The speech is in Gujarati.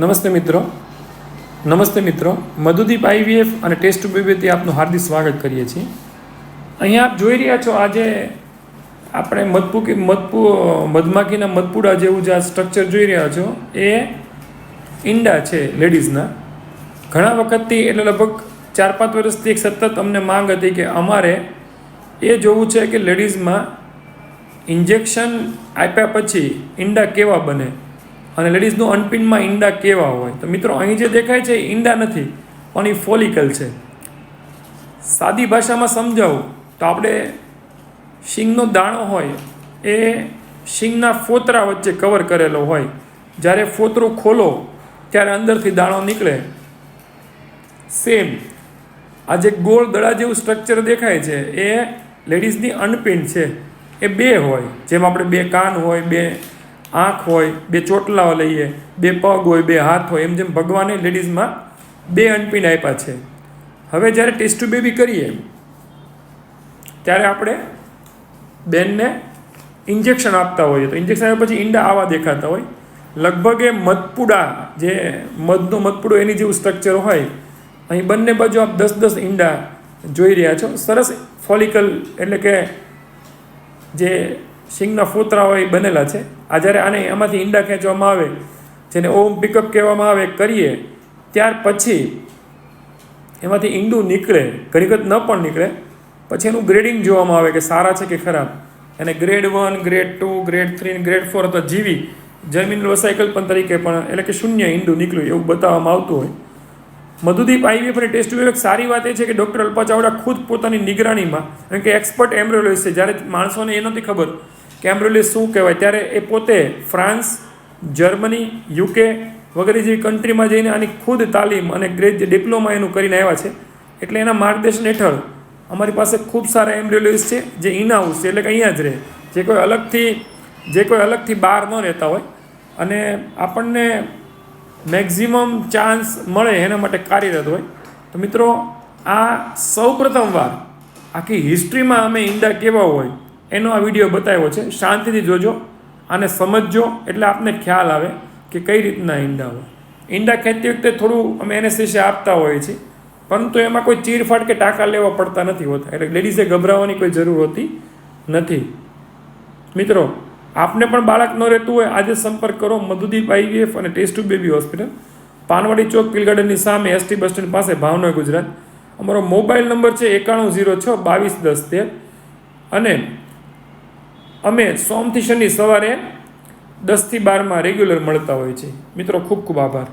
નમસ્તે મિત્રો. નમસ્તે મિત્રો. મધુદીપ આઈવીએફ અને ટેસ્ટ બેબીથી આપનું હાર્દિક સ્વાગત કરીએ છીએ. અહીંયા આપ જોઈ રહ્યા છો આજે આપણે મધપુકી, મધપુ, મધમાખીના મધપુડા જેવું જે આ સ્ટ્રક્ચર જોઈ રહ્યા છો. એ ઈંડા છે લેડીઝના ઘણા વખતથી એટલે લગભગ ચાર પાંચ વર્ષથી એક સતત અમને માંગ હતી કે અમારે એ જોવું છે કે લેડીઝમાં ઇન્જેક્શન આપ્યા પછી ઈંડા કેવા બને? અને લેડીઝનું અનપિનમાં ઈંડા કેવા હોય? તો મિત્રો, અહીં જે દેખાય છે ઈંડા નથી, પણ એ ફોલિકલ છે. સાદી ભાષામાં સમજાવું, તો આપણે શીંગનો દાણો હોય, એ શીંગના ફોતરા વચ્ચે કવર કરેલો હોય. જ્યારે ફોતરું ખોલો, ત્યારે અંદરથી દાણો નીકળે. સેમ આ જે ગોળ દડા જેવું સ્ટ્રક્ચર દેખાય છે, એ લેડીઝની અનપિન છે. એ બે હોય, જેમ આપણે બે કાન હોય, બે આંખ હોય, બે ચોટલાઓ લઈએ, બે પગ હોય, બે હાથ હોય, એમ જેમ ભગવાને લેડીઝમાં બે અનપિન આપ્યા છે. હવે જ્યારે ટેસ્ટ બેબી કરીએ, ત્યારે આપણે બેનને ઇન્જેક્શન આપતા હોઈએ. તો ઇન્જેક્શન આપ્યા પછી ઈંડા આવા દેખાતા હોય. લગભગ એ મધપુડા, જે મધનો મધપુડો એની જેવું સ્ટ્રક્ચર હોય, અહીં બંને બાજુ આપ દસ દસ ઈંડા જોઈ રહ્યા છો. સરસ ફોલિકલ એટલે કે જે શીંગના ફોતરા હોય એ બનેલા છે. આ જ્યારે આને એમાંથી ઈંડા ખેંચવામાં આવે, જેને ઓમ પિકઅપ કહેવામાં આવે, કરીએ, ત્યાર પછી એમાંથી ઈંડું નીકળે વખત ન પણ નીકળે, પછી એનું ગ્રેડિંગ જોવામાં આવે કે સારા છે કે ખરાબ. એને grade one grade two grade three grade four અથવા જીવી જમીન વસાયકલ પણ તરીકે પણ એટલે કે શૂન્ય ઈંડું નીકળ્યું એવું બતાવવામાં આવતું હોય. મધુદીપ આઈવીએફ અને ટેસ્ટ એક સારી વાત એ છે કે ડૉક્ટર અલ્પા ચાવડા ખુદ પોતાની નિગરાણીમાં કારણ કે એક્સપર્ટ એમ્બ્રોલોજીસ્ટ છે, જ્યારે માણસોને એ નથી ખબર કે એમ્બ્રોલોજીસ્ટ શું કહેવાય? ત્યારે એ પોતે ફ્રાન્સ, જર્મની, યુકે વગેરે જેવી કન્ટ્રીમાં જઈને આની ખુદ તાલીમ અને ગ્રેજ ડિપ્લોમા એનું કરીને આવ્યા છે. એટલે એના માર્ગદર્શન હેઠળ અમારી પાસે ખૂબ સારા એમ્બ્રોલોજીસ્ટ છે, જે ઇન છે, એટલે કે અહીંયા જ રહે. જે કોઈ અલગથી, જે કોઈ અલગથી બહાર ન રહેતા હોય. અને આપણને મેક્ઝિમમ ચાન્સ મળે એના માટે કાર્યરત હોય. તો મિત્રો, આ સૌ પ્રથમવાર આખી હિસ્ટ્રીમાં અમે ઈંડા કેવા હોય એનો આ વીડિયો બતાવ્યો છે. શાંતિથી જોજો આને સમજજો એટલે આપને ખ્યાલ આવે કે કઈ રીતના ઈંડા હોય. ઈંડા ખેતી વખતે થોડું અમે એનેસ્થેસિયા આપતા હોઈએ છીએ, પરંતુ એમાં કોઈ ચીરફાટ કે ટાંકા લેવા પડતા નથી હોતા. એટલે લેડીઝે ગભરાવાની કોઈ જરૂર હોતી નથી. મિત્રો, આપને પણ બાળક ન રહેતું હોય, આજે સંપર્ક કરો મધુદીપ આઈવીએફ અને test tube baby hospital. Panwadi ચોક, પિલ ગાર્ડનની સામે એસટી બસ સ્ટેન્ડ પાસે, ભાવનગર, ગુજરાત. અમારો મોબાઈલ નંબર છે એકાણું ઝીરો છ બાવીસ દસ તેર. અને અમે સોમથી શનિ સવારે દસથી બારમાં રેગ્યુલર મળતા હોય છે. મિત્રો ખૂબ ખૂબ આભાર.